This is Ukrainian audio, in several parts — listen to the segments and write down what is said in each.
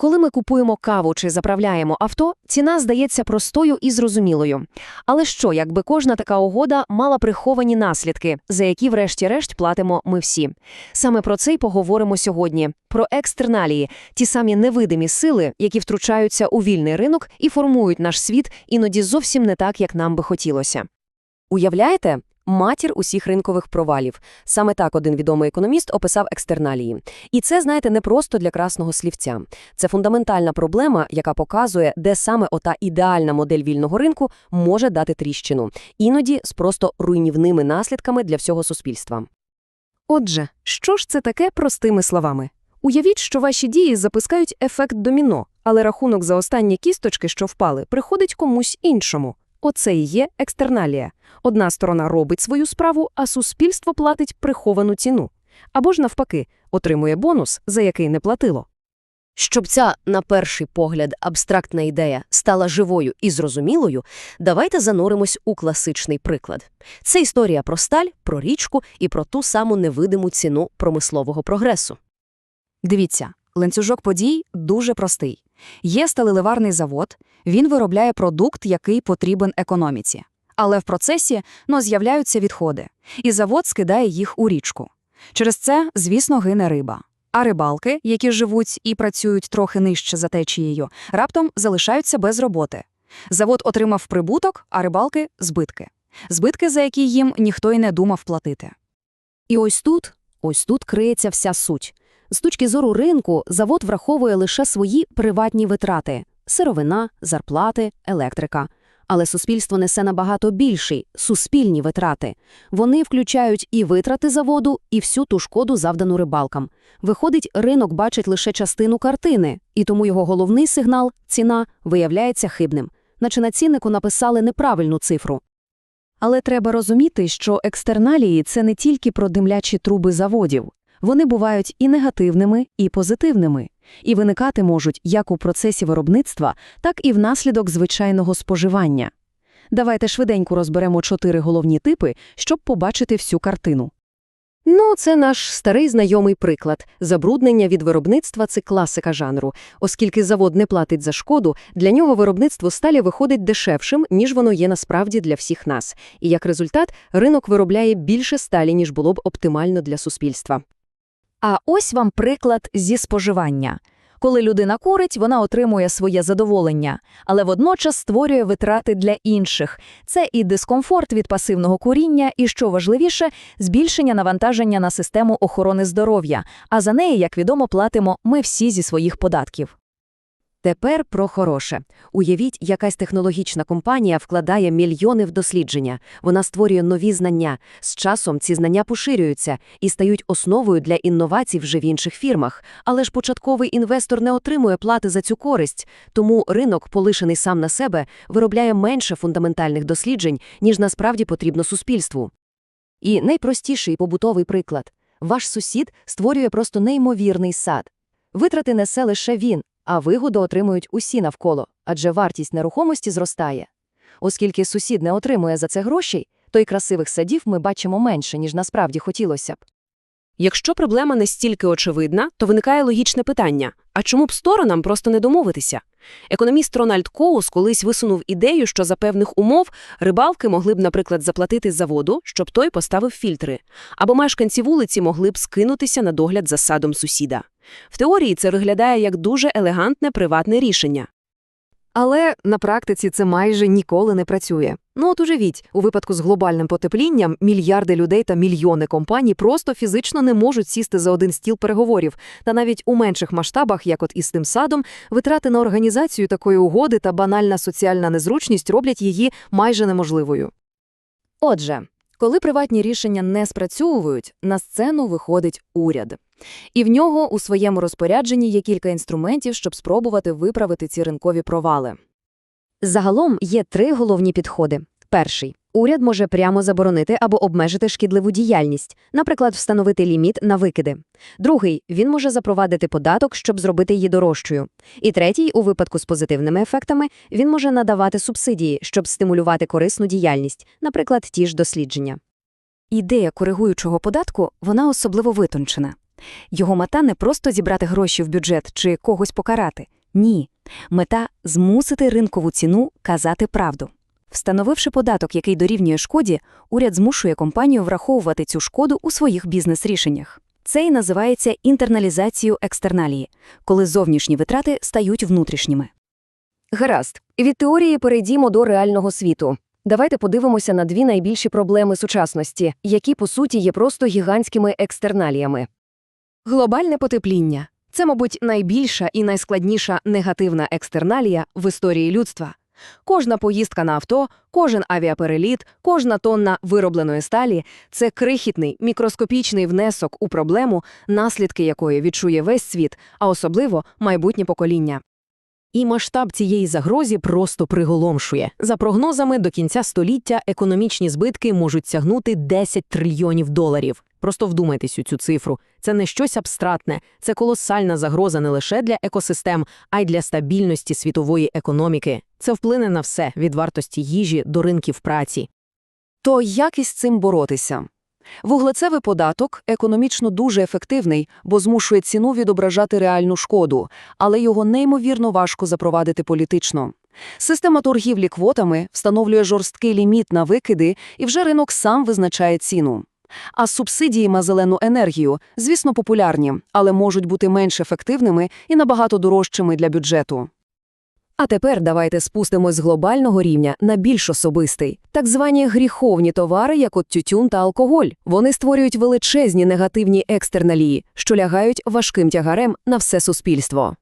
Коли ми купуємо каву чи заправляємо авто, ціна здається простою і зрозумілою. Але що, якби кожна така угода мала приховані наслідки, за які врешті-решт платимо ми всі? Саме про це й поговоримо сьогодні. Про екстерналії, ті самі невидимі сили, які втручаються у вільний ринок і формують наш світ іноді зовсім не так, як нам би хотілося. Уявляєте? Матір усіх ринкових провалів. Саме так один відомий економіст описав екстерналії. І це, знаєте, не просто для красного слівця. Це фундаментальна проблема, яка показує, де саме ота ідеальна модель вільного ринку може дати тріщину. Іноді з просто руйнівними наслідками для всього суспільства. Отже, що ж це таке простими словами? Уявіть, що ваші дії запускають ефект доміно, але рахунок за останні кісточки, що впали, приходить комусь іншому. Оце і є екстерналія. Одна сторона робить свою справу, а суспільство платить приховану ціну. Або ж навпаки, отримує бонус, за який не платило. Щоб ця, на перший погляд, абстрактна ідея стала живою і зрозумілою, давайте зануримось у класичний приклад. Це історія про сталь, про річку і про ту саму невидиму ціну промислового прогресу. Дивіться, ланцюжок подій дуже простий. Є сталеливарний завод, він виробляє продукт, який потрібен економіці. Але в процесі ну, з'являються відходи, і завод скидає їх у річку. Через це, звісно, гине риба. А рибалки, які живуть і працюють трохи нижче за течією, раптом залишаються без роботи. Завод отримав прибуток, а рибалки – збитки. Збитки, за які їм ніхто й не думав платити. І ось тут, ось тут криється вся суть. З точки зору ринку, завод враховує лише свої приватні витрати – сировина, зарплати, електрика. Але суспільство несе набагато більші – суспільні витрати. Вони включають і витрати заводу, і всю ту шкоду, завдану рибалкам. Виходить, ринок бачить лише частину картини, і тому його головний сигнал – ціна – виявляється хибним. Наче на ціннику написали неправильну цифру. Але треба розуміти, що екстерналії – це не тільки про димлячі труби заводів. Вони бувають і негативними, і позитивними. І виникати можуть як у процесі виробництва, так і внаслідок звичайного споживання. Давайте швиденько розберемо чотири головні типи, щоб побачити всю картину. Ну, це наш старий знайомий приклад. Забруднення від виробництва – це класика жанру. Оскільки завод не платить за шкоду, для нього виробництво сталі виходить дешевшим, ніж воно є насправді для всіх нас. І як результат, ринок виробляє більше сталі, ніж було б оптимально для суспільства. А ось вам приклад зі споживання. Коли людина курить, вона отримує своє задоволення, але водночас створює витрати для інших. Це і дискомфорт від пасивного куріння, і, що важливіше, збільшення навантаження на систему охорони здоров'я, а за неї, як відомо, платимо ми всі зі своїх податків. Тепер про хороше. Уявіть, якась технологічна компанія вкладає мільйони в дослідження. Вона створює нові знання. З часом ці знання поширюються і стають основою для інновацій вже в інших фірмах. Але ж початковий інвестор не отримує плати за цю користь, тому ринок, полишений сам на себе, виробляє менше фундаментальних досліджень, ніж насправді потрібно суспільству. І найпростіший побутовий приклад. Ваш сусід створює просто неймовірний сад. Витрати несе лише він, а вигоду отримують усі навколо, адже вартість нерухомості зростає. Оскільки сусід не отримує за це грошей, то й красивих садів ми бачимо менше, ніж насправді хотілося б. Якщо проблема настільки очевидна, то виникає логічне питання – а чому б сторонам просто не домовитися? Економіст Рональд Коус колись висунув ідею, що за певних умов рибалки могли б, наприклад, заплатити за воду, щоб той поставив фільтри, або мешканці вулиці могли б скинутися на догляд за садом сусіда. В теорії це виглядає як дуже елегантне приватне рішення. Але на практиці це майже ніколи не працює. Ну от уявіть, у випадку з глобальним потеплінням мільярди людей та мільйони компаній просто фізично не можуть сісти за один стіл переговорів. Та навіть у менших масштабах, як от із тим садом, витрати на організацію такої угоди та банальна соціальна незручність роблять її майже неможливою. Отже, коли приватні рішення не спрацьовують, на сцену виходить уряд. І в нього у своєму розпорядженні є кілька інструментів, щоб спробувати виправити ці ринкові провали. Загалом є три головні підходи. Перший – уряд може прямо заборонити або обмежити шкідливу діяльність, наприклад, встановити ліміт на викиди. Другий – він може запровадити податок, щоб зробити її дорожчою. І третій, у випадку з позитивними ефектами, він може надавати субсидії, щоб стимулювати корисну діяльність, наприклад, ті ж дослідження. Ідея коригуючого податку, вона особливо витончена. Його мета не просто зібрати гроші в бюджет чи когось покарати. Ні. Мета – змусити ринкову ціну казати правду. Встановивши податок, який дорівнює шкоді, уряд змушує компанію враховувати цю шкоду у своїх бізнес-рішеннях. Це і називається інтерналізацією екстерналії, коли зовнішні витрати стають внутрішніми. Гаразд. Від теорії перейдімо до реального світу. Давайте подивимося на дві найбільші проблеми сучасності, які, по суті, є просто гігантськими екстерналіями. Глобальне потепління – це, мабуть, найбільша і найскладніша негативна екстерналія в історії людства. Кожна поїздка на авто, кожен авіапереліт, кожна тонна виробленої сталі – це крихітний, мікроскопічний внесок у проблему, наслідки якої відчує весь світ, а особливо майбутнє покоління. І масштаб цієї загрозі просто приголомшує. За прогнозами, до кінця століття економічні збитки можуть сягнути 10 трильйонів доларів. Просто вдумайтесь у цю цифру. Це не щось абстрактне, це колосальна загроза не лише для екосистем, а й для стабільності світової економіки. Це вплине на все від вартості їжі до ринків праці. То як із цим боротися? Вуглецевий податок економічно дуже ефективний, бо змушує ціну відображати реальну шкоду, але його неймовірно важко запровадити політично. Система торгівлі квотами встановлює жорсткий ліміт на викиди, і вже ринок сам визначає ціну. А субсидії на зелену енергію, звісно, популярні, але можуть бути менш ефективними і набагато дорожчими для бюджету. А тепер давайте спустимось з глобального рівня на більш особистий. Так звані гріховні товари, як от тютюн та алкоголь. Вони створюють величезні негативні екстерналії, що лягають важким тягарем на все суспільство.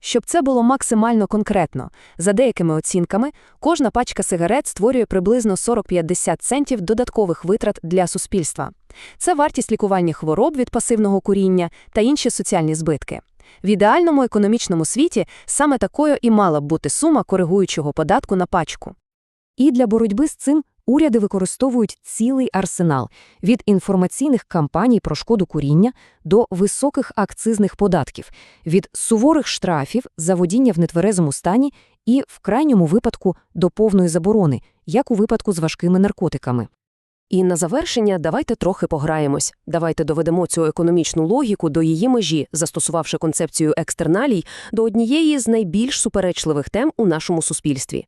Щоб це було максимально конкретно, за деякими оцінками, кожна пачка сигарет створює приблизно 40-50 центів додаткових витрат для суспільства. Це вартість лікування хвороб від пасивного куріння та інші соціальні збитки. В ідеальному економічному світі саме такою і мала б бути сума коригуючого податку на пачку. І для боротьби з цим уряди використовують цілий арсенал – від інформаційних кампаній про шкоду куріння до високих акцизних податків, від суворих штрафів за водіння в нетверезому стані і, в крайньому випадку, до повної заборони, як у випадку з важкими наркотиками. І на завершення давайте трохи пограємось. Давайте доведемо цю економічну логіку до її межі, застосувавши концепцію екстерналій до однієї з найбільш суперечливих тем у нашому суспільстві.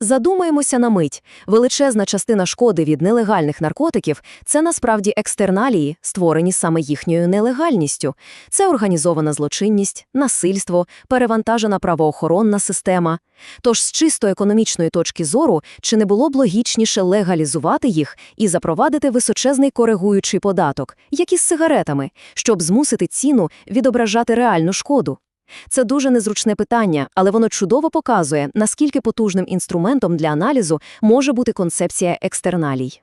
Задумаємося на мить. Величезна частина шкоди від нелегальних наркотиків – це насправді екстерналії, створені саме їхньою нелегальністю. Це організована злочинність, насильство, перевантажена правоохоронна система. Тож з чисто економічної точки зору, чи не було б логічніше легалізувати їх і запровадити височезний коригуючий податок, як із сигаретами, щоб змусити ціну відображати реальну шкоду? Це дуже незручне питання, але воно чудово показує, наскільки потужним інструментом для аналізу може бути концепція екстерналій.